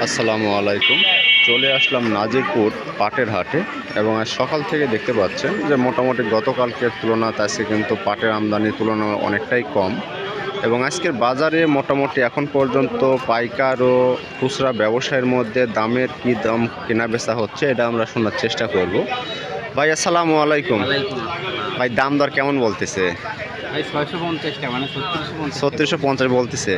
আসসালামু আলাইকুম। চলে আসলাম নাজিরপুর পাটের হাটে এবং আজ সকাল থেকে দেখতে পাচ্ছেন যে মোটামুটি গতকালকের তুলনায় আজকে কিন্তু পাটের আমদানির তুলনা অনেকটাই কম এবং আজকের বাজারে মোটামুটি এখন পর্যন্ত পাইকার ও খুচরা ব্যবসায়ের মধ্যে দামের কী দাম কেনা বেচা হচ্ছে এটা আমরা শোনার চেষ্টা করব। ভাই আসসালামু আলাইকুম। ভাই দাম দর কেমন বলতেছে? পঞ্চাশ মানে ছত্রিশশো পঞ্চাশ বলতেছে।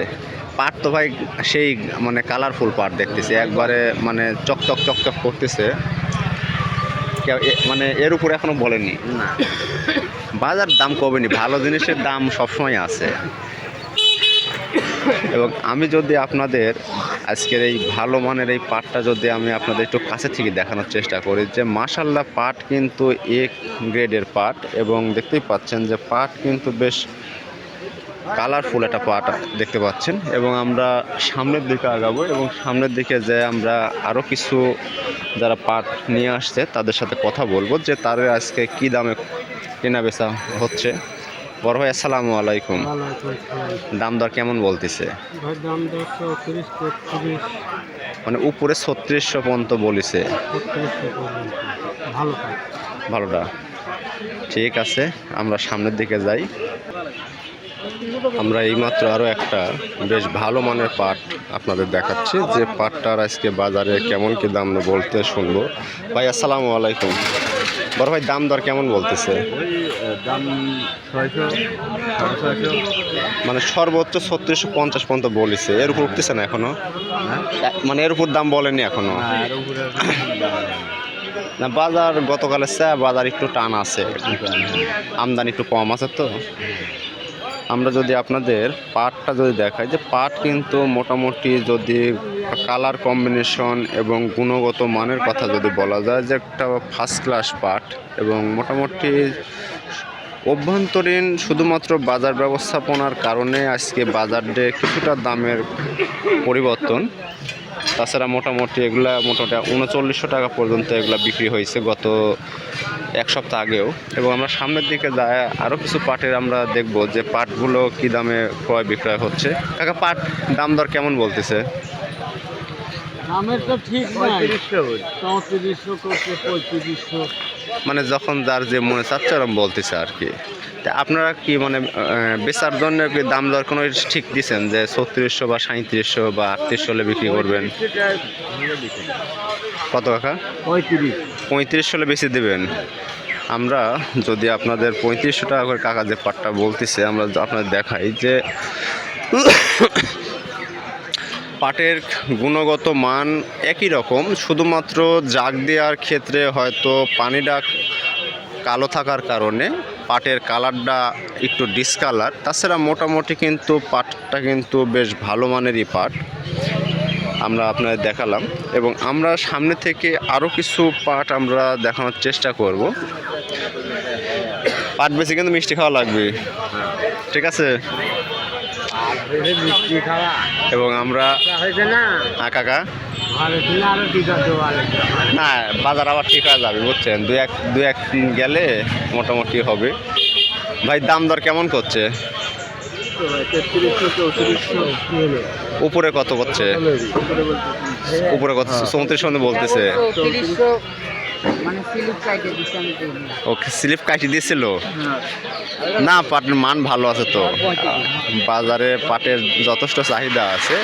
পাট তো ভাই সেই মানে কালারফুল পাট দেখতেছি। একবারে মানে চকচক চকচক করতেছে। মানে এর উপর এখনও বলেনি। বাজার দাম কমেনি ভালো জিনিসের দাম সবসময় আছে। এবং আমি যদি আপনাদের আজকের এই ভালো মানের এই পাটটা যদি আমি আপনাদের একটু কাছে থেকে দেখানোর চেষ্টা করি যে মাসাল্লাহ পাট কিন্তু এক গ্রেডের পাট এবং দেখতেই পাচ্ছেন যে পাট কিন্তু বেশ কালারফুল একটা পাট দেখতে পাচ্ছেন এবং আমরা সামনের দিকে আগাবো এবং সামনের দিকে যে আমরা আরও কিছু যারা পাট নিয়ে আসছে তাদের সাথে কথা বলব যে তার আজকে কি দামে কেনা বেচা হচ্ছে। বড় ভাই আসসালামু আলাইকুম। দাম দর কেমন বলতেছে? মানে উপরে ছত্রিশশো পর্যন্ত বলিছে। ভালোটা। ঠিক আছে আমরা সামনের দিকে যাই। আমরা এইমাত্র আরও একটা বেশ ভালো মানের পাট আপনাদের দেখাচ্ছি। যে পাটটার আজকে বাজারে কেমন কি দাম বলতে শুনব। ভাই আসসালামু আলাইকুম। বড় ভাই দাম দর কেমন বলতেছে? মানে সর্বোচ্চ ছত্রিশশো পঞ্চাশ পর্যন্ত বলেছে। এর উপর উঠতেছে না এখনও? এ- মানে এর উপর দাম বলেনি এখনও? না বাজার গতকালের চেয়ে বাজার একটু টান আছে। আমদানি একটু কম আছে তো। আমরা যদি আপনাদের পাটটা যদি দেখাই যে পাট কিন্তু মোটামুটি যদি কালার কম্বিনেশন এবং গুণগত মানের কথা যদি বলা যায় যে একটা ফার্স্ট ক্লাস পাট এবং মোটামুটি অভ্যন্তরীণ শুধুমাত্র বাজার ব্যবস্থাপনার কারণে আজকে বাজার বাজারে কিছুটা দামের পরিবর্তন। তাছাড়া মোটামুটি এগুলা মোটামুটি উনচল্লিশশো টাকা পর্যন্ত এগুলা বিক্রি হয়েছে গত এক সপ্তাহ আগেও। এবং আমরা সামনের দিকে যায় আরও কিছু পাটের আমরা দেখব যে পাটগুলো কি দামে ক্রয় বিক্রয় হচ্ছে। কাকা, পাট দাম দর কেমন বলতেছে? দামের তো ঠিক নাই। চৌত্রিশশো করছে পঁয়ত্রিশশো। মানে যখন যার যে মনে চাচ্ছে ওরকম বলতেছে আর কি। তা আপনারা কি মানে বেচার জন্য কি দাম দর কোনো ঠিক দিচ্ছেন যে ছত্রিশশো বা সাঁত্রিশশো বা আটত্রিশশো হলে বিক্রি করবেন? কত কাকা? পঁয়ত্রিশ। পঁয়ত্রিশ হলে বেশি দেবেন। আমরা যদি আপনাদের পঁয়ত্রিশশো টাকা করে কাকা যে পাটটা বলতেছে আমরা আপনাদের দেখাই যে পাটের গুণগত মান একই রকম, শুধুমাত্র জাগ দেওয়ার ক্ষেত্রে হয়তো পানিটা কালো থাকার কারণে পাটের কালারটা একটু ডিসকালার তাছাড়া মোটামুটি কিন্তু পাটটা কিন্তু বেশ ভালো মানেরই পাট, আমরা আপনাদের দেখালাম। এবং আমরা সামনে থেকে আরও কিছু পাট আমরা দেখানোর চেষ্টা করব। পাট বেশি কিন্তু মিষ্টি খাওয়া লাগবে। ঠিক আছে? এবং আমরা হ্যাঁ কাকা? না বাজার আবার ঠিক হয়ে যাবে, বুঝছেন? দু এক দু এক গেলে মোটামুটি হবে। ভাই, দাম দর কেমন করছে? উপরে কত করছে? উপরে কত চৌত্রিশ বলতেছে। মানে স্লিপ কাটে দিচ্ছে আমি ওকে স্লিপ কাটি দিয়েছিল না পাটের মান ভালো আছে তো। বাজারে পাটের যথেষ্ট চাহিদা আছে।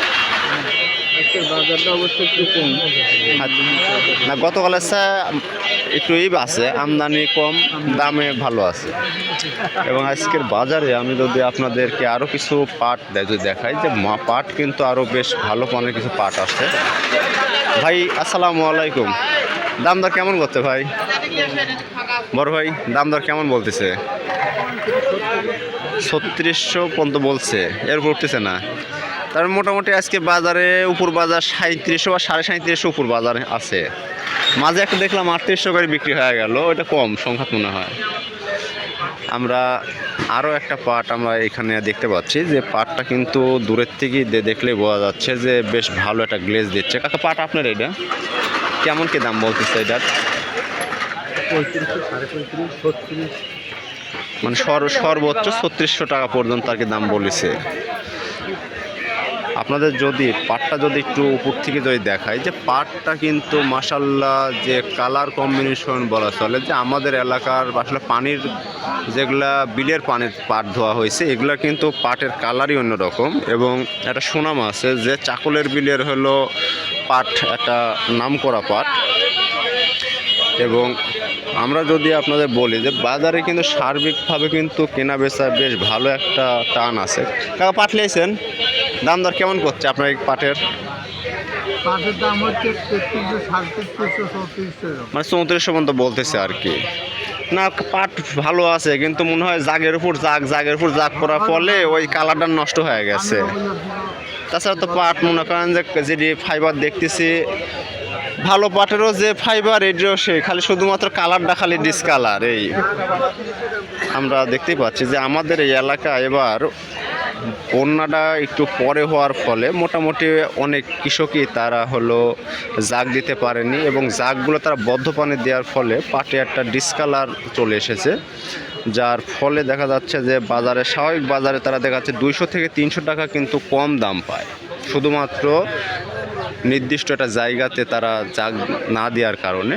না গতকালের চেয়ে একটু ই আছে আমদানি কম দামে ভালো আছে। এবং আজকের বাজারে আমি যদি আপনাদেরকে আরও কিছু পাট যদি দেখাই যে মা পাট কিন্তু আরও বেশ ভালো মানের কিছু পাট আছে। ভাই আসসালামু আলাইকুম। দাম দর কেমন করতে ভাই? বড় ভাই দাম দর কেমন বলতেছে? ছত্রিশশো পর্যন্ত বলছে এর উপর উঠতেছে না। তার মোটামুটি আজকে বাজারে উপর বাজার সাঁত্রিশশো বা সাড়ে সাঁত্রিশশো উপর বাজার আছে। মাঝে একটা দেখলাম আটত্রিশশো করে বিক্রি হয়ে গেল এটা কম সংখ্যাত মনে হয়। আমরা আরও একটা পাট আমরা এখানে দেখতে পাচ্ছি যে পাটটা কিন্তু দূরের থেকেই দে- দেখলেই বোঝা যাচ্ছে যে বেশ ভালো একটা গ্লেজ দিচ্ছে। কাকা, পাট আপনার এটা কেমন কি দাম বলতেছে এটার মানে সর সর্বোচ্চ ছত্রিশশো টাকা পর্যন্ত আর কি দাম বলেছে। আপনাদের যদি পাটটা যদি একটু উপর থেকে যদি দেখায় যে পাটটা কিন্তু মাসাল্লাহ যে কালার কম্বিনেশন বলা চলে যে আমাদের এলাকার আসলে পানির যেগুলা বিলের পানির পাট ধোয়া হয়েছে এগুলা কিন্তু পাটের কালারই অন্যরকম এবং একটা সুনাম আছে যে চাকলের বিলের হলো পাট একটা নাম করা পাট এবং আমরা যদি আপনাদের বলি যে বাজারে কিন্তু সার্বিকভাবে কিন্তু কেনা বেচা বেশ ভালো একটা টান আছে। কাকা পাট লিয়েছেন দাম দর কেমন করছে আপনার এই পাটের? পাটের দাম হচ্ছে মানে চৌত্রিশশো পর্যন্ত বলতেছে আর কি। না পাট ভালো আছে কিন্তু মনে হয় জাগের উপর জাগ জাগের উপর জাগ করার ফলে ওই কালারটা নষ্ট হয়ে গেছে। তাছাড়া তো পাট মনে করেন যে যেটি ফাইবার দেখতেছি, ভালো পাটেরও যে ফাইবার এটিও সে খালি শুধুমাত্র কালারটা খালি ডিসকালার এই আমরা দেখতেই পাচ্ছি যে আমাদের এই এলাকা এবার বন্যাটা একটু পরে হওয়ার ফলে মোটামুটি অনেক কৃষকই তারা হলো জাগ দিতে পারেনি এবং জাগগুলো তারা বদ্ধ পানি দেওয়ার ফলে পাটে একটা ডিসকালার চলে এসেছে, যার ফলে দেখা যাচ্ছে যে বাজারে, স্বাভাবিক বাজারে তারা দেখা যাচ্ছে দুইশো থেকে তিনশো টাকা কিন্তু কম দাম পায়। শুধুমাত্র নির্দিষ্ট একটা জায়গাতে তারা জাগ না দেওয়ার কারণে।